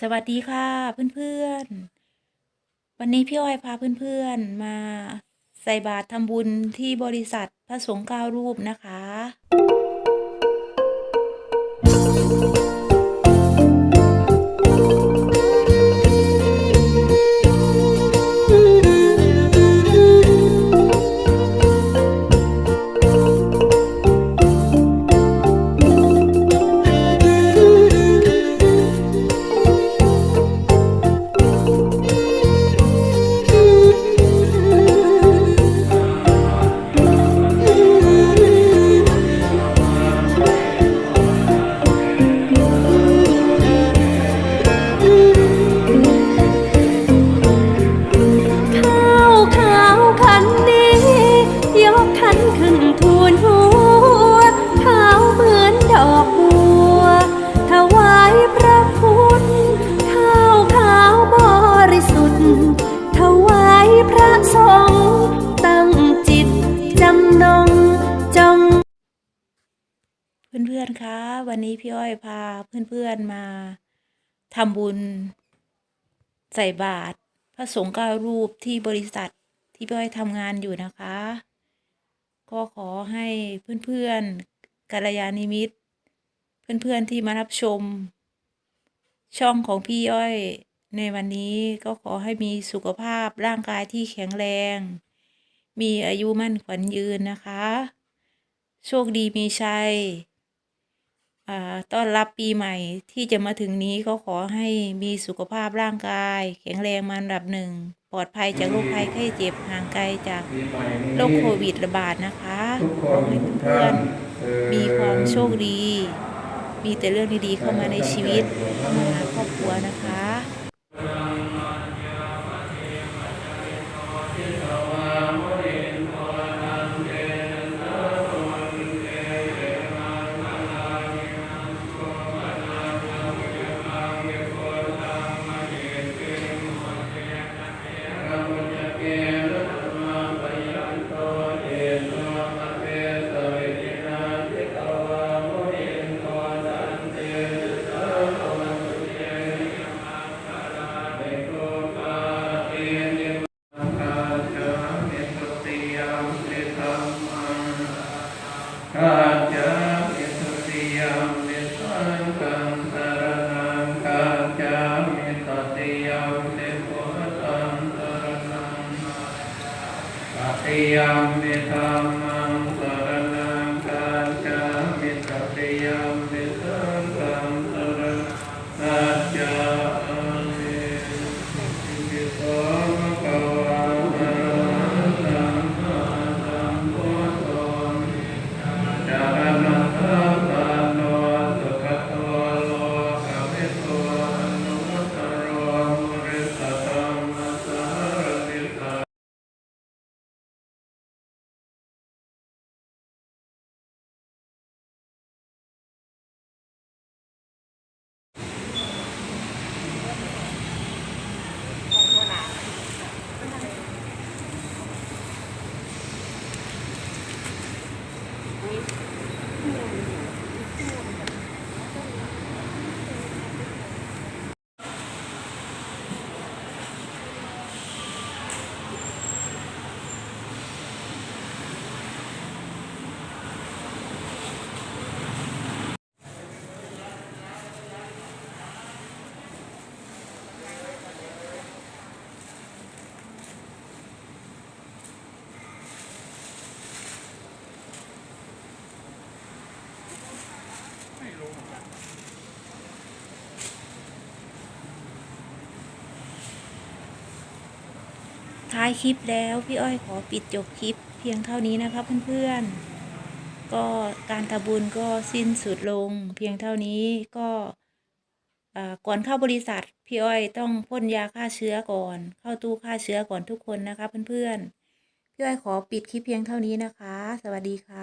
สวัสดีค่ะเพื่อนๆ วันนี้พี่อ้อยพาเพื่อนๆมาใส่บาตรทำบุญที่บริษัทพระสงฆ์เก้ารูปนะคะ เพื่อนๆคะวันนี้พี่อ้อยพาเพื่อนๆมาทำบุญ ใส่บาตรพระสงฆ์เก้ารูปที่บริษัทที่พี่อ้อยทำงานอยู่นะคะ ก็ขอให้เพื่อนๆกัลยาณิมิตร เพื่อนๆที่มารับชม ช่องของพี่อ้อยในวันนี้ก็ขอให้มีสุขภาพร่างกายที่แข็งแรง มีอายุมั่นขวัญยืนนะคะ โชคดีมีชัย ต้อนรับปีใหม่ที่จะมาถึงนี้ก็ขอให้มีสุขภาพร่างกาย แข็งแรงมาอันดับหนึ่ง ปลอดภัยจากโรคภัยไข้เจ็บห่างไกลจากโรคโควิดระบาดนะคะขอให้เพื่อนๆมีความโชคดี มีแต่เรื่องดีๆเข้ามาในชีวิตเข้ามาหาครอบครัวนะคะ ข้าจะมิสุติยมมิสังกังสารนังข้าจะมิตติยมมิพุทธังสารนังตติยมมิธรรมังสารนังข้าจะมิตติยมมิสังกังสารนังข้าจะมิปิโสภะคะวะอะระหะสัมมาสัมพุทโธ จารณะธาตาโนสุขโตโลกวิโตอนุตตรมุริสตัมมัสสารติตา ท้ายคลิปแล้วพี่อ้อยขอปิดจบคลิปเพียงเท่านี้นะคะเพื่อนๆ ก็การทำบุญก็สิ้นสุดลง เพียงเท่านี้ก็ก่อนเข้าบริษัทพี่อ้อยต้องพ่นยาฆ่าเชื้อก่อน เข้าตู้ฆ่าเชื้อก่อนทุกคนนะคะเพื่อนๆ พี่อ้อยขอปิดคลิปเพียงเท่านี้นะคะ สวัสดีค่ะ